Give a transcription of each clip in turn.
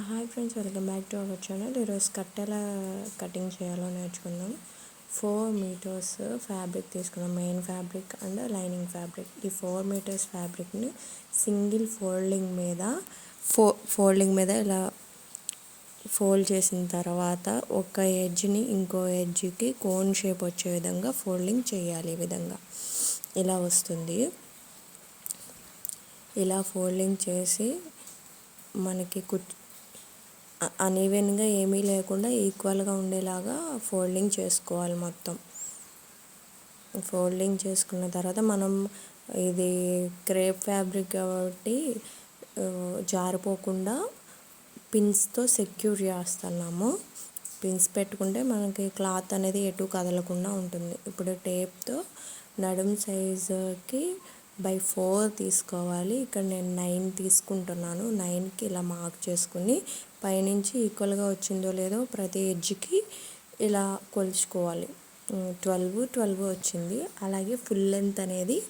Hi friends welcome back to our channel. ఈరోజు cut ఎలా cutting చేయాలో నేర్చుకుందాం. ఫోర్ మీటర్స్ ఫ్యాబ్రిక్ తీసుకున్నాం main fabric and lining fabric ఈ ఫోర్ మీటర్స్ ఫ్యాబ్రిక్ని సింగిల్ ఫోల్డింగ్ మీద ఫో ఫోల్డింగ్ మీద ఇలా ఫోల్డ్ చేసిన తర్వాత ఒక ఎడ్జ్ని ఇంకో ఎడ్జ్కి కోన్ షేప్ వచ్చే విధంగా ఫోల్డింగ్ చేయాలి ఈ విధంగా. ఇలా వస్తుంది. ఇలా ఫోల్డింగ్ చేసి మనకి కుచ్ అనీవెన్గా ఏమీ లేకుండా ఈక్వల్గా ఉండేలాగా ఫోల్డింగ్ చేసుకోవాలి మొత్తం. ఫోల్డింగ్ చేసుకున్న తర్వాత మనం ఇది క్రేప్ ఫ్యాబ్రిక్ కాబట్టి జారిపోకుండా పిన్స్తో సెక్యూర్ చేస్తున్నాము. పిన్స్ పెట్టుకుంటే మనకి క్లాత్ అనేది ఎటు కదలకుండా ఉంటుంది. ఇప్పుడు టేప్తో నడుం సైజుకి బై ఫోర్ తీసుకోవాలి. ఇక్కడ నేను నైన్ తీసుకుంటున్నాను. నైన్కి ఇలా మార్క్ చేసుకుని పైనుంచి ఈక్వల్గా వచ్చిందో లేదో ప్రతి ఎడ్జ్కి ఇలా కొలుచుకోవాలి. ట్వెల్వ్ ట్వెల్వ్ వచ్చింది. అలాగే ఫుల్ లెంత్ అనేది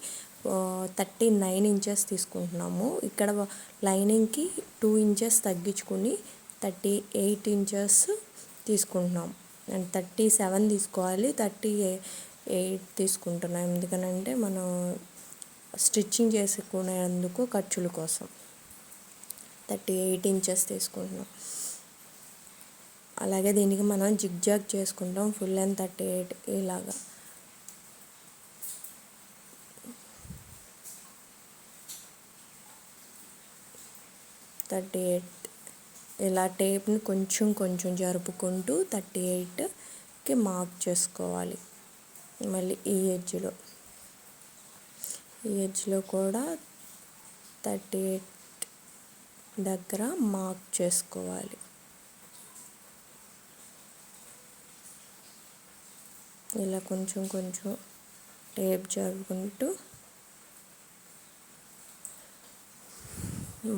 థర్టీ నైన్ ఇంచెస్ తీసుకుంటున్నాము. ఇక్కడ లైనింగ్కి టూ ఇంచెస్ తగ్గించుకుని థర్టీ ఎయిట్ ఇంచెస్ తీసుకుంటున్నాం. అండ్ థర్టీ సెవెన్ తీసుకోవాలి. థర్టీ ఎయిట్ తీసుకుంటున్నాం. ఎందుకనంటే మనం స్టిచ్చింగ్ చేసుకునేందుకు ఖర్చుల కోసం. థర్టీ ఎయిట్ ఇంచెస్ తీసుకుంటున్నాం. అలాగే దీనికి మనం జిగ్జాగ్ చేసుకుంటాం ఫుల్ అండ్ థర్టీ ఎయిట్ ఇలాగా. థర్టీ ఎయిట్ ఇలా టేప్ని కొంచెం కొంచెం జరుపుకుంటూ థర్టీ ఎయిట్కి మార్క్ చేసుకోవాలి. మళ్ళీ ఈ ఎడ్జ్లో. ఈ ఎడ్జ్లో కూడా థర్టీ ఎయిట్ దగ్గర మార్క్ చేసుకోవాలి. ఇలా కొంచెం కొంచెం టేప్ జరుపుకుంటూ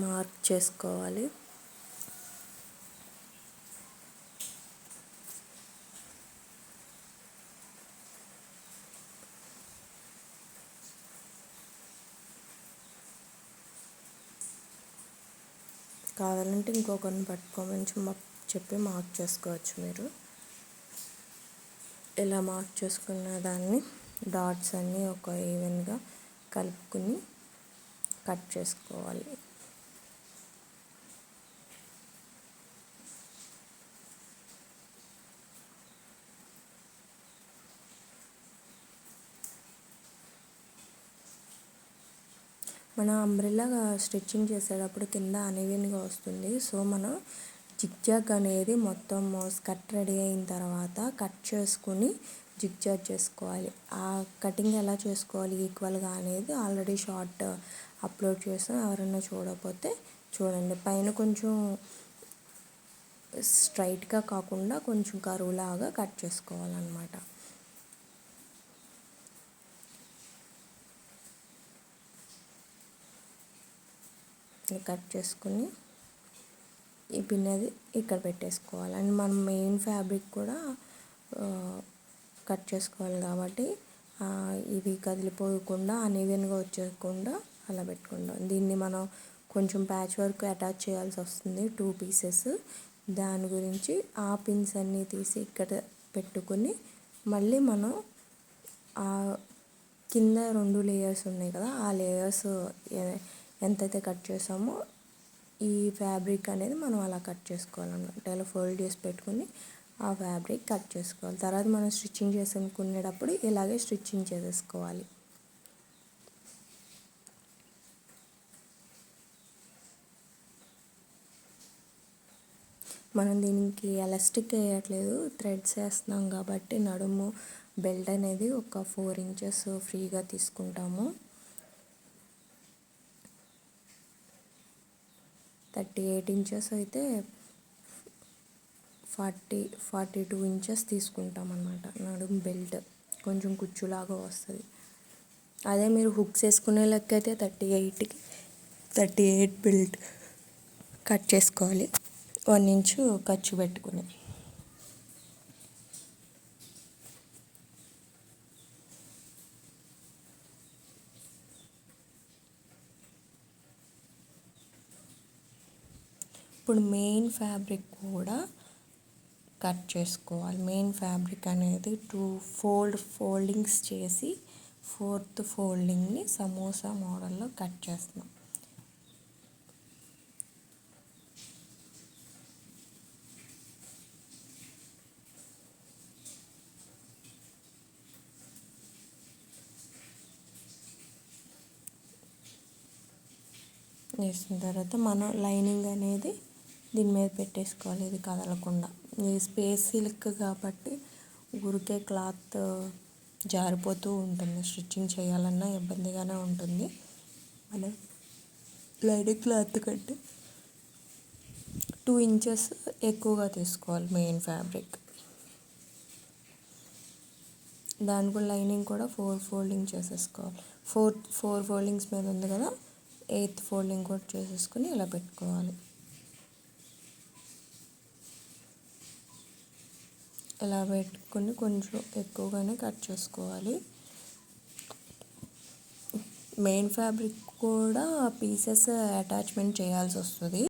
మార్క్ చేసుకోవాలి. కావాలంటే ఇంకొకరిని పట్టుకోమని చెప్పి మార్క్ చేసుకోవచ్చు మీరు. ఇలా మార్క్ చేసుకున్న దాన్ని డాట్స్ అన్నీ ఒక ఈవెన్గా కలుపుకుని కట్ చేసుకోవాలి. మన అంబ్రెల్లా స్టిచ్చింగ్ చేసేటప్పుడు కింద అనేవిగా వస్తుంది. సో మనం జిగ్జాగ్ అనేది మొత్తం కట్ రెడీ అయిన తర్వాత కట్ చేసుకుని జిగ్జాగ్ చేసుకోవాలి. ఆ కటింగ్ ఎలా చేసుకోవాలి ఈక్వల్గా అనేది ఆల్రెడీ షార్ట్ అప్లోడ్ చేస్తాం ఎవరైనా చూడకపోతే చూడండి. పైన కొంచెం స్ట్రైట్గా కాకుండా కొంచెం కరువులాగా కట్ చేసుకోవాలన్నమాట. కట్ చేసుకుని ఈ పిన్నది ఇక్కడ పెట్టేసుకోవాలి. అండ్ మనం మెయిన్ ఫ్యాబ్రిక్ కూడా కట్ చేసుకోవాలి కాబట్టి ఇవి కదిలిపోకుండా అన్ఈవెన్గా వచ్చేయకుండా అలా పెట్టుకుంటాం. దీన్ని మనం కొంచెం ప్యాచ్ వర్క్ అటాచ్ చేయాల్సి వస్తుంది టూ పీసెస్. దాని గురించి ఆ పిన్స్ అన్నీ తీసి ఇక్కడ పెట్టుకుని మళ్ళీ మనం ఆ కింద రెండు లేయర్స్ ఉన్నాయి కదా ఆ లేయర్స్ ఎంతైతే కట్ చేసామో ఈ ఫ్యాబ్రిక్ అనేది మనం అలా కట్ చేసుకోవాలన్నమాట. ఇలా ఫోల్డ్ చేసి పెట్టుకుని ఆ ఫ్యాబ్రిక్ కట్ చేసుకోవాలి. తర్వాత మనం స్టిచ్చింగ్ చేసుకునేటప్పుడు ఇలాగే స్టిచ్చింగ్ చేసేసుకోవాలి. మనం దీనికి ఎలాస్టిక్ వేయట్లేదు. థ్రెడ్స్ వేస్తున్నాం కాబట్టి నడుము బెల్ట్ అనేది ఒక ఫోర్ ఇంచెస్ ఫ్రీగా తీసుకుంటాము. థర్టీ ఎయిట్ ఇంచెస్ అయితే ఫార్టీ ఫార్టీ టూ ఇంచెస్ తీసుకుంటాం అన్నమాట నడుము బెల్ట్ కొంచెం కుచ్చులాగా వస్తుంది. అదే మీరు హుక్స్ వేసుకునే లెక్క అయితే థర్టీ ఎయిట్కి థర్టీ ఎయిట్ బెల్ట్ కట్ చేసుకోవాలి. వన్ ఇంచు ఖర్చు పెట్టుకుని. ఇప్పుడు మెయిన్ ఫ్యాబ్రిక్ కూడా కట్ చేసుకోవాలి. మెయిన్ ఫ్యాబ్రిక్ అనేది టూ ఫోల్డ్ ఫోల్డింగ్స్ చేసి ఫోర్త్ ఫోల్డింగ్ని సమోసా మోడల్లో కట్ చేస్తున్నాం. వేసిన తర్వాత మనం లైనింగ్ అనేది దీని మీద పెట్టేసుకోవాలి ఇది కదలకుండా. ఇది స్పేస్ సిల్క్ కాబట్టి ఊరికే క్లాత్ జారిపోతూ ఉంటుంది. స్టిచ్చింగ్ చేయాలన్నా ఇబ్బందిగానే ఉంటుంది. మనం లైనింగ్ క్లాత్ కంటే టూ ఇంచెస్ ఎక్కువగా తీసుకోవాలి మెయిన్ ఫ్యాబ్రిక్. దాని కూడా లైనింగ్ కూడా ఫోర్ ఫోల్డింగ్ చేసేసుకోవాలి. ఫోర్ ఫోర్ ఫోల్డింగ్స్ మీద ఉంది కదా ఎయిత్ ఫోల్డింగ్ కూడా చేసేసుకుని ఇలా పెట్టుకోవాలి. ఇలా పెట్టుకుని కొంచెం ఎక్కువగానే కట్ చేసుకోవాలి. మెయిన్ ఫ్యాబ్రిక్ కూడా పీసెస్ అటాచ్మెంట్ చేయాల్సి వస్తుంది.